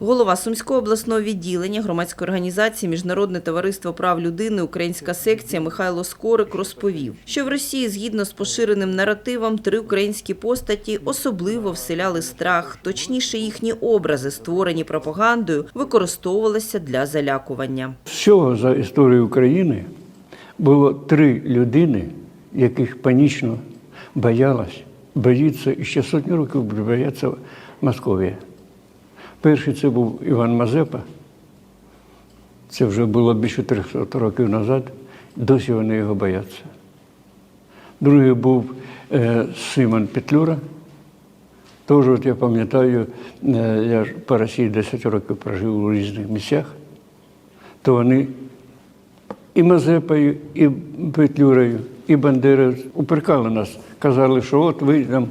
Голова Сумського обласного відділення громадської організації Міжнародне товариство прав людини Українська секція Михайло Скорик розповів, що в Росії, згідно з поширеним наративом, три українські постаті особливо вселяли страх, точніше їхні образи, створені пропагандою, використовувалися для залякування. Всього за історію України було три людини, яких панічно боялась, боїться і ще сотні років бояться Московія. Перший це був Іван Мазепа. Це вже було більше 300 років назад. Досі вони його бояться. Другий був е, Симон Петлюра. Теж, от я пам'ятаю, е, я ж по Росії 10 років прожив у різних місцях, то вони і Мазепою, і Петлюрою, і Бандерою упрекали нас. Казали, що от ви там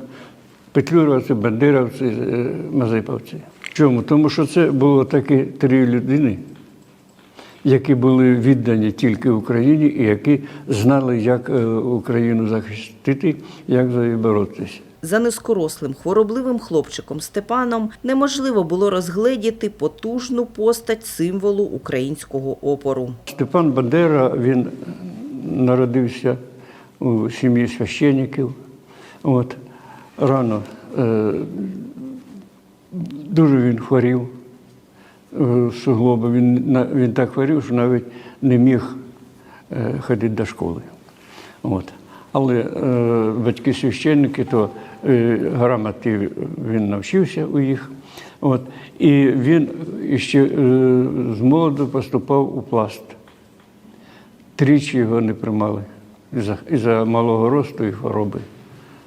петлюровці, бандеровці, е, мазеповці. Чому? Тому що це було такі три людини, які були віддані тільки Україні і які знали, як е, Україну захистити, як за неї боротися. За низкорослим хворобливим хлопчиком Степаном неможливо було розгледіти потужну постать символу українського опору. Степан Бандера він народився у сім'ї священників. От, рано е, дуже він хворів е, суглоби. Він, він так хворів, що навіть не міг е, ходити до школи. От. Але е, батьки священники, то е, грамоти він навчився у їх. От. І він ще е, з молоду поступав у пласт. Тричі його не приймали із-за, із-за малого росту і хвороби.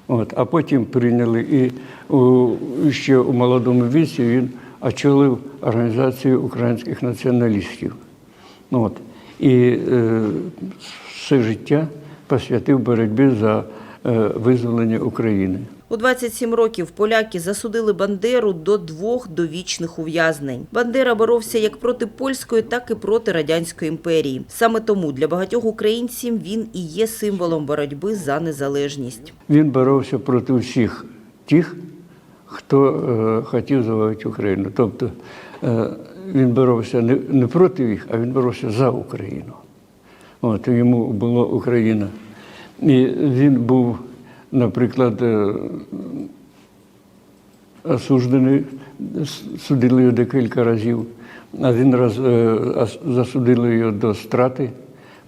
От. А потім прийняли і у, ще у молодому віці він очолив організацію українських націоналістів. От. І е, все життя посвятив боротьбі за е, визволення України. У 27 років поляки засудили Бандеру до двох довічних ув'язнень. Бандера боровся як проти польської, так і проти радянської імперії. Саме тому для багатьох українців він і є символом боротьби за незалежність. Він боровся проти всіх тих, хто е, хотів завоювати Україну. Тобто е, він боровся не, проти їх, а він боровся за Україну. От йому була Україна. І він був, наприклад, е, осуджений, судили його декілька разів. Один раз е, засудили його до страти,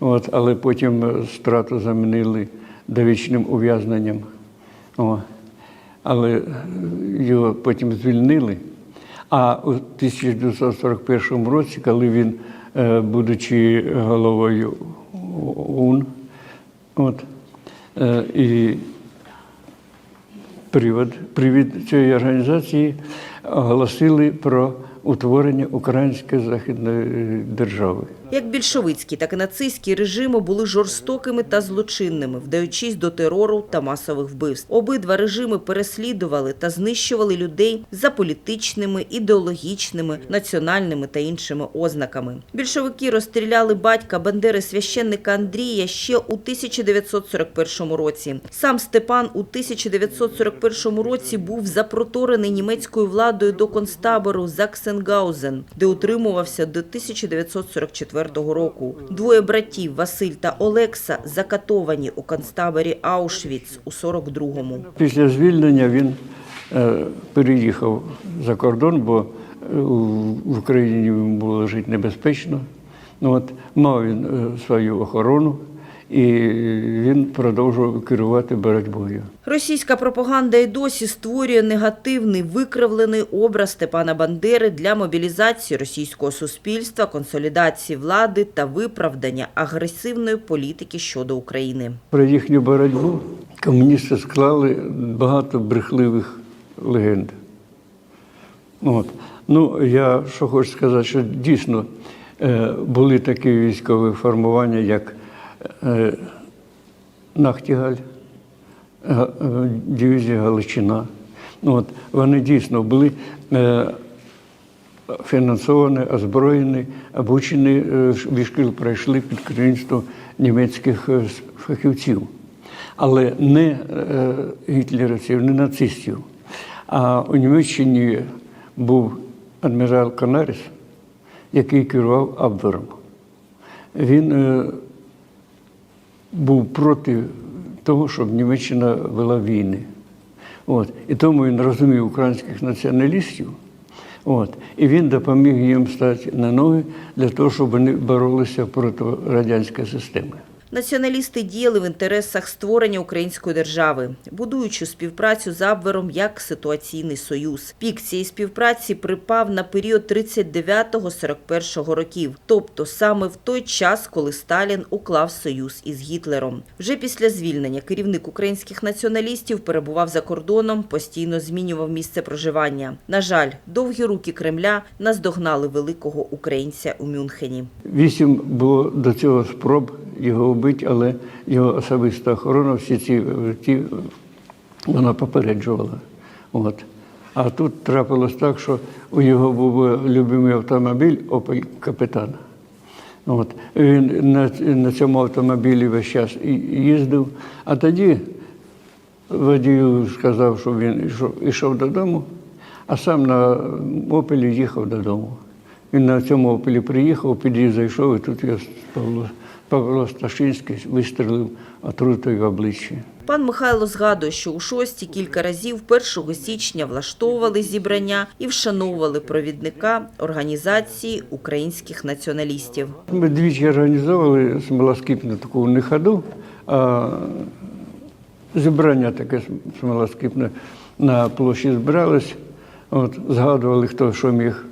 от, але потім е, страту замінили довічним ув'язненням. Але його потім звільнили. А у 1941 році, коли він, будучи головою ОУН, от, і привід, привід цієї організації оголосили про утворення Української західної держави. Як більшовицькі, так і нацистські режими були жорстокими та злочинними, вдаючись до терору та масових вбивств. Обидва режими переслідували та знищували людей за політичними, ідеологічними, національними та іншими ознаками. Більшовики розстріляли батька Бандери священника Андрія ще у 1941 році. Сам Степан у 1941 році був запроторений німецькою владою до концтабору Заксенгаузен, де утримувався до 1944 року. Двоє братів Василь та Олекса закатовані у концтаборі Аушвіц у 42-му. Після звільнення він е, переїхав за кордон, бо е, в Україні йому було жити небезпечно. Ну, от, мав він е, свою охорону, і він продовжував керувати боротьбою. Російська пропаганда і досі створює негативний викривлений образ Степана Бандери для мобілізації російського суспільства, консолідації влади та виправдання агресивної політики щодо України. Про їхню боротьбу комуністи склали багато брехливих легенд. От. Ну, я що хочу сказати, що дійсно е, були такі військові формування, як Нахтігаль, е, дивізія Галичина. Ну, От, вони дійсно були е, фінансовані, озброєні, обучені, е, від шкіл пройшли під керівництво німецьких е, фахівців, але не е, гітлерівців, не нацистів. А у Німеччині був адмірал Канаріс, який керував Абвером. Він е, був проти того, щоб Німеччина вела війни. От. І тому він розумів українських націоналістів. От. І він допоміг їм стати на ноги для того, щоб вони боролися проти радянської системи. Націоналісти діяли в інтересах створення української держави, будуючи співпрацю з Абвером як ситуаційний союз. Пік цієї співпраці припав на період 39-41 років, тобто саме в той час, коли Сталін уклав союз із Гітлером. Вже після звільнення керівник українських націоналістів перебував за кордоном, постійно змінював місце проживання. На жаль, довгі руки Кремля наздогнали великого українця у Мюнхені. Вісім було до цього спроб його вбити, але його особиста охорона всі ці, ті, вона попереджувала. От. А тут трапилось так, що у його був любимий автомобіль Opel Капітан. От. Він на, на цьому автомобілі весь час їздив, а тоді водію сказав, що він йшов, йшов додому, а сам на опелі їхав додому. Він на цьому опелі приїхав, під'їзд зайшов, і тут я Павло, Павло Сташинський вистрелив отрутою в обличчя. Пан Михайло згадує, що у шості кілька разів 1 січня влаштовували зібрання і вшановували провідника організації українських націоналістів. Ми двічі організовували смолоскипну таку не ходу, а зібрання таке смолоскипне на площі збирались, от, згадували, хто що міг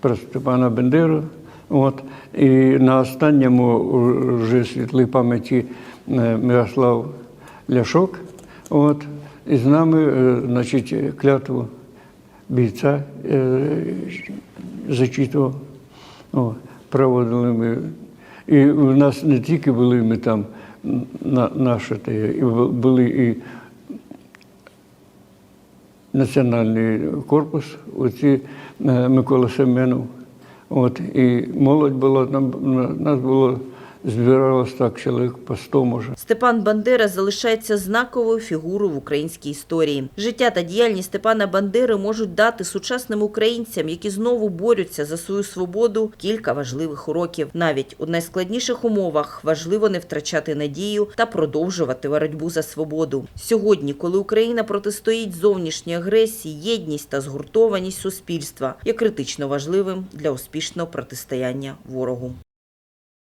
про Степана Бендеру. От, і на останньому вже світлій пам'яті е, Мирослав Ляшок. От, і з нами е, значить, клятву бійця е, зачитував. Проводили ми. І у нас не тільки були ми там на, наші, і були і національний корпус, оці Микола Семенов. От, і молодь була, там нас було, збиралось так, чоловік по 100 може. Степан Бандера залишається знаковою фігурою в українській історії. Життя та діяльність Степана Бандери можуть дати сучасним українцям, які знову борються за свою свободу, кілька важливих уроків. Навіть у найскладніших умовах важливо не втрачати надію та продовжувати боротьбу за свободу. Сьогодні, коли Україна протистоїть зовнішній агресії, єдність та згуртованість суспільства є критично важливим для успішного протистояння ворогу.